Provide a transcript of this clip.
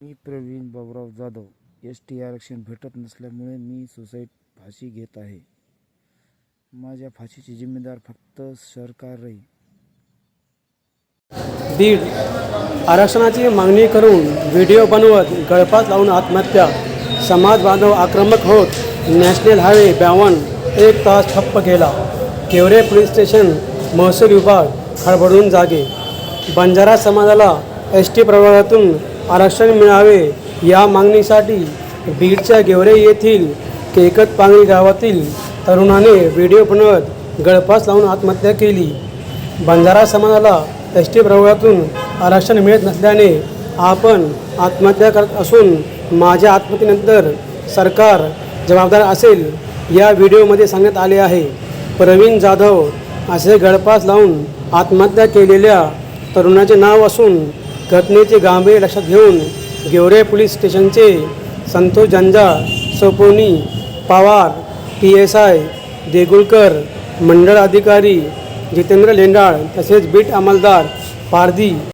मी Pravin Baburao Jadhav S T आरक्षण भेटत नसल्यामुळे मी सुसाईड फाशी घेत आहे. माझ्या फाशीची जिम्मेदार फक्त सरकार राहील. बीड आरक्षणाची मागणी करून व्हिडिओ बनवत गळफास लावून आत्महत्या. समाज बांधव आक्रमक होत. नॅशनल हायवे ब्यावन एक तास ठप्प केला. केवरे पोलीस स्टेशन महसूल विभाग खळबडून जागे. बंजारा समाजाला एस टी प्रभागातून आरक्षण मिळावे या मागणीसाठी बीडच्या गेवरे येथील केकत पांगरी गावातील तरुणाने व्हिडिओ बनवत गळफास लावून आत्महत्या केली. बंजारा समाजाला एस टी प्रवर्गातून आरक्षण मिळत नसल्याने आपण आत्महत्या करत असून माझ्या आत्महत्येनंतर सरकार जबाबदार असेल या व्हिडिओमध्ये सांगण्यात आले आहे. प्रवीण जाधव असे गळपास लावून आत्महत्या केलेल्या तरुणाचे नाव असून घटनेचे गांभीर्य लक्षात घेऊन गेवरे पोलीस स्टेशनचे Santosh Janjal सोपोनी Pawar P S I Degulkar मंडळ अधिकारी जितेंद्र लेंडाळ तसेच बीट अंमलदार पारधी